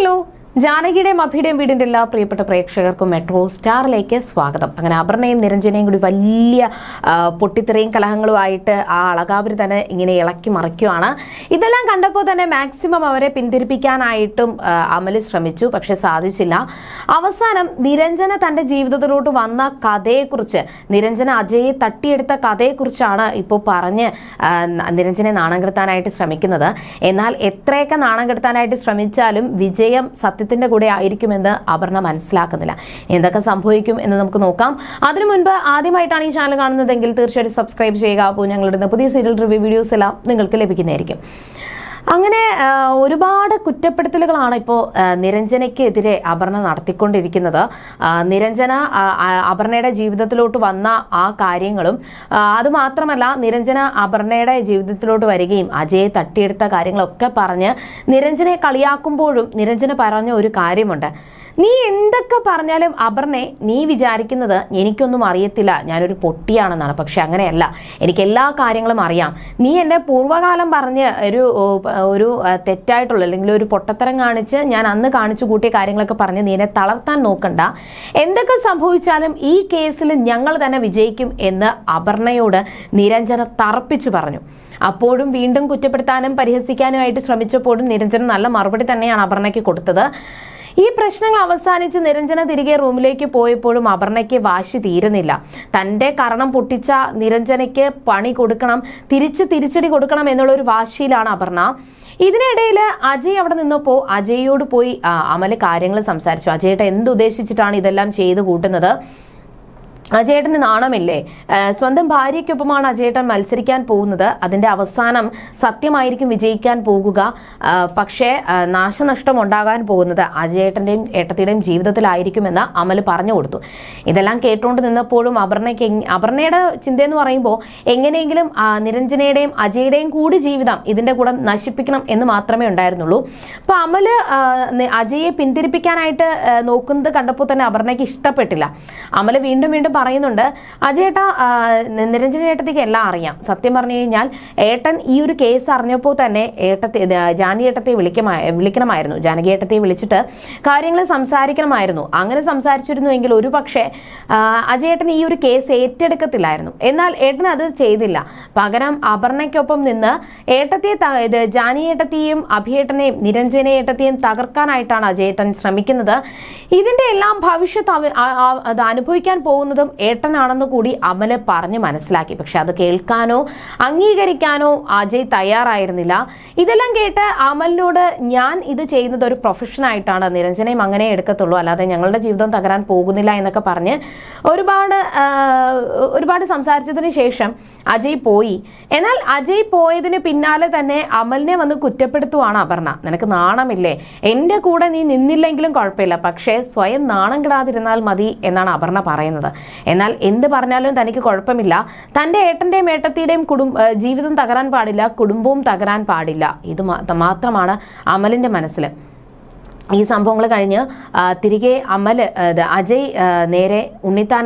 ले। लो ജാനകിയുടെയും അഭിയുടെയും വീടിന്റെ എല്ലാ പ്രിയപ്പെട്ട പ്രേക്ഷകർക്കും മെട്രോ സ്റ്റാറിലേക്ക് സ്വാഗതം. അങ്ങനെ അപർണയും നിരഞ്ജനയും കൂടി വലിയ പൊട്ടിത്തെറിയും കലഹങ്ങളുമായിട്ട് ആ അളകാപുരി തന്നെ ഇങ്ങനെ ഇളക്കി മറിക്കുവാണ് ഇതെല്ലാം കണ്ടപ്പോൾ തന്നെ മാക്സിമം അവരെ പിന്തിരിപ്പിക്കാനായിട്ടും അമൽ ശ്രമിച്ചു. പക്ഷെ സാധിച്ചില്ല. അവസാനം നിരഞ്ജന തന്റെ ജീവിതത്തിലോട്ട് വന്ന കഥയെക്കുറിച്ച് നിരഞ്ജന അജയെ തട്ടിയെടുത്ത കഥയെക്കുറിച്ചാണ് ഇപ്പോൾ പറഞ്ഞ് നിരഞ്ജനെ നാണം കെടുത്താനായിട്ട് ശ്രമിക്കുന്നത്. എന്നാൽ എത്രയൊക്കെ നാണം കെടുത്താനായിട്ട് ശ്രമിച്ചാലും വിജയം സത്യത്തിന്റെ കൂടെ ആയിരിക്കുമെന്ന് അപർണ മനസ്സിലാക്കുന്നില്ല. എന്തൊക്കെ സംഭവിക്കും എന്ന് നമുക്ക് നോക്കാം. അതിനു മുൻപ് ആദ്യമായിട്ടാണ് ഈ ചാനൽ കാണുന്നതെങ്കിൽ തീർച്ചയായിട്ടും സബ്സ്ക്രൈബ് ചെയ്യുക. അപ്പോൾ ഞങ്ങളുടെ പുതിയ സീരിയൽ റിവ്യൂ വീഡിയോസ് എല്ലാം നിങ്ങൾക്ക് ലഭിക്കുന്നതായിരിക്കും. അങ്ങനെ ഒരുപാട് കുറ്റപ്പെടുത്തലുകളാണ് ഇപ്പോൾ നിരഞ്ജനയ്ക്കെതിരെ അപർണ നടത്തിക്കൊണ്ടിരിക്കുന്നത്. നിരഞ്ജന അപർണയുടെ ജീവിതത്തിലോട്ട് വന്ന ആ കാര്യങ്ങളും അതുമാത്രമല്ല നിരഞ്ജന അപർണയുടെ ജീവിതത്തിലോട്ട് വരികയും അജയെ തട്ടിയെടുത്ത കാര്യങ്ങളൊക്കെ പറഞ്ഞ് നിരഞ്ജനെ കളിയാക്കുമ്പോഴും നിരഞ്ജന പറഞ്ഞ ഒരു കാര്യമുണ്ട്. നീ എന്തൊക്കെ പറഞ്ഞാലും അപർണെ നീ വിചാരിക്കുന്നത് എനിക്കൊന്നും അറിയത്തില്ല. ഞാനൊരു പൊട്ടിയാണെന്നാണ്. പക്ഷെ അങ്ങനെയല്ല. എനിക്ക് എല്ലാ കാര്യങ്ങളും അറിയാം. നീ എന്റെ പൂർവകാലം പറഞ്ഞ് ഒരു ഒരു തെറ്റായിട്ടുള്ള അല്ലെങ്കിൽ ഒരു പൊട്ടത്തരം കാണിച്ച് ഞാൻ അന്ന് കാണിച്ചു കൂട്ടിയ കാര്യങ്ങളൊക്കെ പറഞ്ഞ് നീ എന്നെ തളർത്താൻ നോക്കണ്ട. എന്തൊക്കെ സംഭവിച്ചാലും ഈ കേസിൽ ഞങ്ങൾ തന്നെ വിജയിക്കും എന്ന് അപർണയോട് നിരഞ്ജന തറപ്പിച്ചു പറഞ്ഞു. അപ്പോഴും വീണ്ടും കുറ്റപ്പെടുത്താനും പരിഹസിക്കാനുമായിട്ട് ശ്രമിച്ചപ്പോഴും നിരഞ്ജന നല്ല മറുപടി തന്നെയാണ് അപർണയ്ക്ക് കൊടുത്തത്. ഈ പ്രശ്നങ്ങൾ അവസാനിച്ച് നിരഞ്ജന തിരികെ റൂമിലേക്ക് പോയപ്പോഴും അപർണയ്ക്ക് വാശി തീരുന്നില്ല. തന്റെ കരണം പൊട്ടിച്ച നിരഞ്ജനയ്ക്ക് പണി കൊടുക്കണം തിരിച്ച് തിരിച്ചടി കൊടുക്കണം എന്നുള്ള ഒരു വാശിയിലാണ് അപർണ. ഇതിനിടയിൽ അജയ് അവിടെ നിന്നപ്പോൾ അജയോട് പോയി അമൽ കാര്യങ്ങൾ സംസാരിച്ചു. അജയേട്ട എന്തുദ്ദേശിച്ചിട്ടാണ് ഇതെല്ലാം ചെയ്തു കൂട്ടുന്നത്? അജയേട്ടന് നാണമില്ലേ? സ്വന്തം ഭാര്യയ്ക്കൊപ്പമാണ് അജേട്ടൻ മത്സരിക്കാൻ പോകുന്നത്. അതിന്റെ അവസാനം സത്യമായിരിക്കും വിജയിക്കാൻ പോകുക. പക്ഷേ നാശനഷ്ടം ഉണ്ടാകാൻ പോകുന്നത് അജേട്ടന്റെയും ഏട്ടത്തിയുടെയും ജീവിതത്തിലായിരിക്കുമെന്ന് അമൽ പറഞ്ഞു കൊടുത്തു. ഇതെല്ലാം കേട്ടുകൊണ്ട് നിന്നപ്പോഴും അപർണയ്ക്ക് അപർണയുടെ ചിന്തയെന്ന് പറയുമ്പോൾ എങ്ങനെയെങ്കിലും നിരഞ്ജനയുടെയും അജയുടെയും കൂടി ജീവിതം ഇതിന്റെ കൂടെ നശിപ്പിക്കണം എന്ന് മാത്രമേ ഉണ്ടായിരുന്നുള്ളൂ. അപ്പൊ അമൽ അജയെ പിന്തിരിപ്പിക്കാനായിട്ട് നോക്കുന്നത് കണ്ടപ്പോൾ തന്നെ അപർണയ്ക്ക് ഇഷ്ടപ്പെട്ടില്ല. അമൽ വീണ്ടും വീണ്ടും പറയുന്നുണ്ട് അജയേട്ട നിരഞ്ജന ഏട്ടത്തേക്ക് എല്ലാം അറിയാം. സത്യം പറഞ്ഞു കഴിഞ്ഞാൽ ഏട്ടൻ ഈ ഒരു കേസ് അറിഞ്ഞപ്പോൾ തന്നെ ഏട്ടത്തെ ജാനി ഏട്ടത്തെ വിളിക്കമാ വിളിക്കണമായിരുന്നു. ജാനകി ഏട്ടത്തെ വിളിച്ചിട്ട് കാര്യങ്ങൾ സംസാരിക്കണമായിരുന്നു. അങ്ങനെ സംസാരിച്ചിരുന്നുവെങ്കിൽ ഒരു പക്ഷേ അജയേട്ടൻ ഈ ഒരു കേസ് ഏറ്റെടുക്കത്തില്ലായിരുന്നു. എന്നാൽ ഏട്ടൻ അത് ചെയ്തില്ല. പകരം അപർണയ്ക്കൊപ്പം നിന്ന് ഏട്ടത്തെ ഇത് ജാനി ഏട്ടത്തെയും അഭിയേട്ടനെയും നിരഞ്ജന ഏട്ടത്തെയും തകർക്കാനായിട്ടാണ് അജയേട്ടൻ ശ്രമിക്കുന്നത്. ഇതിന്റെ എല്ലാം ഭവിഷ്യത്ത് അത് അനുഭവിക്കാൻ പോകുന്നതും ഏട്ടനാണെന്ന് കൂടി അമൽ പറഞ്ഞ് മനസ്സിലാക്കി. പക്ഷെ അത് കേൾക്കാനോ അംഗീകരിക്കാനോ അജയ് തയ്യാറായിരുന്നില്ല. ഇതെല്ലാം കേട്ട് അമലിനോട് ഞാൻ ഇത് ചെയ്യുന്നത് ഒരു പ്രൊഫഷൻ ആയിട്ടാണ്. നിരഞ്ജനയും അങ്ങനെ എടുക്കത്തുള്ളൂ. അല്ലാതെ ഞങ്ങളുടെ ജീവിതം തകരാൻ പോകുന്നില്ല എന്നൊക്കെ പറഞ്ഞ് ഒരുപാട് ഒരുപാട് സംസാരിച്ചതിന് ശേഷം അജയ് പോയി. എന്നാൽ അജയ് പോയതിന് പിന്നാലെ തന്നെ അമലിനെ വന്ന് കുറ്റപ്പെടുത്തുവാണ് അപർണ. നിനക്ക് നാണമില്ലേ? എന്റെ കൂടെ നീ നിന്നില്ലെങ്കിലും കുഴപ്പമില്ല. പക്ഷേ സ്വയം നാണം കിടാതിരുന്നാൽ മതി എന്നാണ് അപർണ പറയുന്നത്. എന്നാൽ എന്ത് പറഞ്ഞാലും തനിക്ക് കുഴപ്പമില്ല. തന്റെ ഏട്ടന്റെയും ഏട്ടത്തിയുടെയും കുടുംബ ജീവിതം തകരാൻ പാടില്ല കുടുംബവും തകരാൻ പാടില്ല. ഇത് മാത്രമാണ് അമലിന്റെ മനസ്സിൽ. ഈ സംഭവങ്ങൾ കഴിഞ്ഞ് തിരികെ അമൽ ഇത് അജയ് നേരെ ഉണ്ണിത്താൻ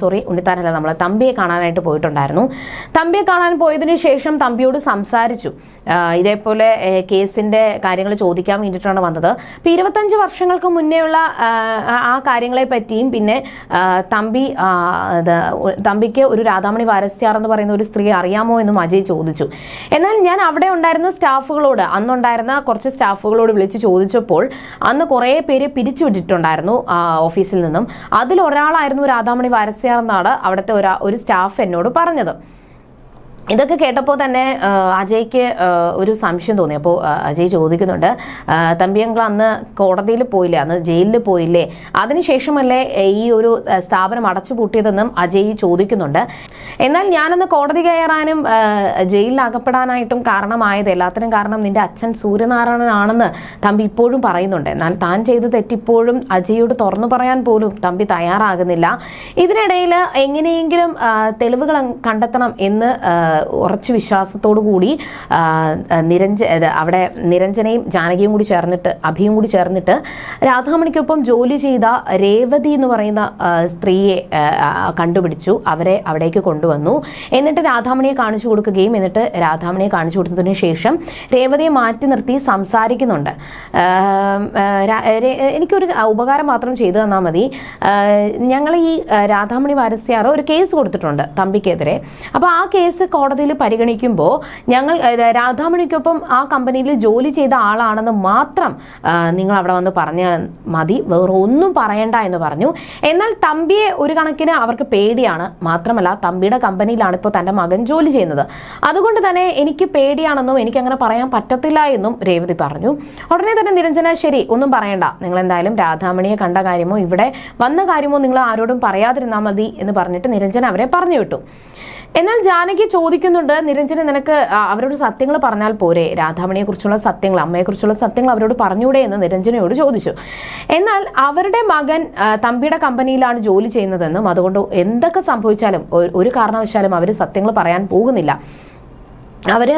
സോറി ഉണ്ണിത്താനല്ല നമ്മൾ തമ്പിയെ കാണാനായിട്ട് പോയിട്ടുണ്ടായിരുന്നു. തമ്പിയെ കാണാൻ പോയതിനു ശേഷം തമ്പിയോട് സംസാരിച്ചു. ഇതേപോലെ കേസിന്റെ കാര്യങ്ങൾ ചോദിക്കാൻ വേണ്ടിയിട്ടാണ് വന്നത്. ഇപ്പം ഇരുപത്തഞ്ച് വർഷങ്ങൾക്ക് മുന്നേയുള്ള ആ, കാര്യങ്ങളെ പറ്റിയും പിന്നെ തമ്പി ഇത് തമ്പിക്ക് ഒരു രാധാമണി വാരസ്യാർ എന്ന് പറയുന്ന ഒരു സ്ത്രീ അറിയാമോ എന്നും അജയ് ചോദിച്ചു. എന്നാൽ ഞാൻ അവിടെ ഉണ്ടായിരുന്ന സ്റ്റാഫുകളോട് അന്നുണ്ടായിരുന്ന കുറച്ച് സ്റ്റാഫുകളോട് വിളിച്ച് ചോദിച്ചപ്പോൾ അന്ന് കുറേ പേര് പിരിച്ചുവിട്ടിട്ടുണ്ടായിരുന്നു ഓഫീസിൽ നിന്നും. അതിൽ ഒരാളായിരുന്നു രാധാമണി വാരസ്യാർ എന്നാണ് അവിടുത്തെ ഒരു സ്റ്റാഫ് എന്നോട് പറഞ്ഞത്. ഇതൊക്കെ കേട്ടപ്പോൾ തന്നെ അജയ്ക്ക് ഒരു സംശയം തോന്നി. അപ്പോൾ അജയ് ചോദിക്കുന്നുണ്ട് തമ്പിയങ്ങൾ അന്ന് കോടതിയിൽ പോയില്ലേ? അന്ന് ജയിലിൽ പോയില്ലേ? അതിനുശേഷമല്ലേ ഈ ഒരു സ്ഥാപനം അടച്ചുപൂട്ടിയതെന്നും അജയ് ചോദിക്കുന്നുണ്ട്. എന്നാൽ ഞാനന്ന് കോടതി കയറാനും ജയിലിൽ അകപ്പെടാനായിട്ടും കാരണമായത് എല്ലാത്തിനും കാരണം നിന്റെ അച്ഛൻ സൂര്യനാരായണനാണെന്ന് തമ്പി ഇപ്പോഴും പറയുന്നുണ്ട്. എന്നാൽ താൻ ചെയ്ത തെറ്റിപ്പോഴും അജയോട് തുറന്നു പറയാൻ പോലും തമ്പി തയ്യാറാകുന്നില്ല. ഇതിനിടയിൽ എങ്ങനെയെങ്കിലും തെളിവുകൾ കണ്ടെത്തണം എന്ന് ഉറച്ച വിശ്വാസത്തോടു കൂടി നിരഞ്ജ അവിടെ നിരഞ്ജനയും ജാനകിയും കൂടി ചേർന്നിട്ട് അഭിയും കൂടി ചേർന്നിട്ട് രാധാമണിക്കൊപ്പം ജോലി ചെയ്ത രേവതി എന്ന് പറയുന്ന സ്ത്രീയെ കണ്ടുപിടിച്ചു. അവരെ അവിടേക്ക് കൊണ്ടുവന്നു. എന്നിട്ട് രാധാമണിയെ കാണിച്ചു കൊടുക്കുകയും എന്നിട്ട് രാധാമണിയെ കാണിച്ചു കൊടുത്തതിന് ശേഷം രേവതിയെ മാറ്റി നിർത്തി സംസാരിക്കുന്നുണ്ട്. എനിക്കൊരു ഉപകാരം മാത്രം ചെയ്തു തന്നാൽ മതി. ഞങ്ങൾ ഈ രാധാമണി വാരസ്യാറ് ഒരു കേസ് കൊടുത്തിട്ടുണ്ട് തമ്പിക്കെതിരെ. അപ്പോൾ ആ കേസ് കോടതിയിൽ പരിഗണിക്കുമ്പോൾ ഞങ്ങൾ രാധാമണിക്കൊപ്പം ആ കമ്പനിയിൽ ജോലി ചെയ്ത ആളാണെന്ന് മാത്രം നിങ്ങൾ അവിടെ വന്ന് പറഞ്ഞാൽ മതി. വേറെ ഒന്നും പറയണ്ട എന്ന് പറഞ്ഞു. എന്നാൽ തമ്പിയെ ഒരു കണക്കിന് അവർക്ക് പേടിയാണ്. മാത്രമല്ല തമ്പിയുടെ കമ്പനിയിലാണ് ഇപ്പോൾ തന്റെ മകൻ ജോലി ചെയ്യുന്നത്. അതുകൊണ്ട് തന്നെ എനിക്ക് പേടിയാണെന്നും എനിക്ക് അങ്ങനെ പറയാൻ പറ്റത്തില്ല എന്നും രേവതി പറഞ്ഞു. ഉടനെ തന്നെ നിരഞ്ജന ശരി ഒന്നും പറയണ്ട. നിങ്ങൾ എന്തായാലും രാധാമണിയെ കണ്ട കാര്യമോ ഇവിടെ വന്ന കാര്യമോ നിങ്ങൾ ആരോടും പറയാതിരുന്നാൽ മതി എന്ന് പറഞ്ഞിട്ട് നിരഞ്ജന അവരെ പറഞ്ഞു വിട്ടു. എന്നാൽ ജാനകി ചോദിക്കുന്നുണ്ട് നിരഞ്ജന നിനക്ക് അവരോട് സത്യങ്ങൾ പറഞ്ഞാൽ പോരെ? രാധാമണിയെ കുറിച്ചുള്ള സത്യങ്ങൾ അമ്മയെ കുറിച്ചുള്ള സത്യങ്ങൾ അവരോട് പറഞ്ഞൂടെ? എന്ന് നിരഞ്ജനയോട് ചോദിച്ചു. എന്നാൽ അവരുടെ മകൻ തമ്പിയുടെ കമ്പനിയിലാണ് ജോലി ചെയ്യുന്നതെന്നും അതുകൊണ്ട് എന്തൊക്കെ സംഭവിച്ചാലും ഒരു കാരണവശാലും അവർ സത്യങ്ങൾ പറയാൻ പോകുന്നില്ല. അവർ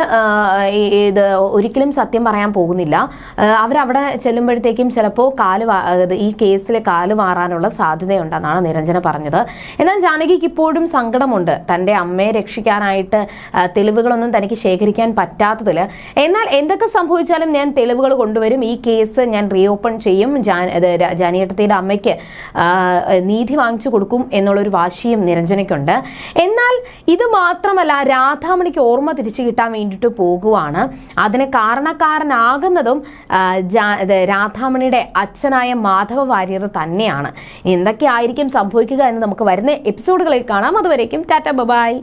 ഇത് ഒരിക്കലും സത്യം പറയാൻ പോകുന്നില്ല. അവരവിടെ ചെല്ലുമ്പോഴത്തേക്കും ചിലപ്പോൾ കാൽ ഈ കേസിൽ കാൽ മാറാനുള്ള സാധ്യതയുണ്ടെന്നാണ് നിരഞ്ജന പറഞ്ഞത്. എന്നാൽ ജാനകിക്ക് ഇപ്പോഴും സങ്കടമുണ്ട്. തന്റെ അമ്മയെ രക്ഷിക്കാനായിട്ട് തെളിവുകളൊന്നും തനിക്ക് ശേഖരിക്കാൻ പറ്റാത്തതിൽ എന്നാൽ എന്തൊക്കെ സംഭവിച്ചാലും ഞാൻ തെളിവുകൾ കൊണ്ടുവരും. ഈ കേസ് ഞാൻ റീഓപ്പൺ ചെയ്യും. ജാനിയേട്ടത്തിയുടെ അമ്മയ്ക്ക് നീതി വാങ്ങിച്ചു കൊടുക്കും എന്നുള്ളൊരു വാശിയും നിരഞ്ജനയ്ക്കുണ്ട്. എന്നാൽ ഇത് മാത്രമല്ല രാധാമണിക്ക് ഓർമ്മ തിരിച്ചു കിട്ടാൻ വേണ്ടിയിട്ട് പോകുവാണ്. അതിന് കാരണക്കാരനാകുന്നതും രാധാമണിയുടെ അച്ഛനായ മാധവ വാര്യർ തന്നെയാണ്. എന്തൊക്കെയായിരിക്കും സംഭവിക്കുക എന്ന് നമുക്ക് വരുന്ന എപ്പിസോഡുകളിൽ കാണാം. അതുവരേക്കും ടാറ്റ ബബായ്.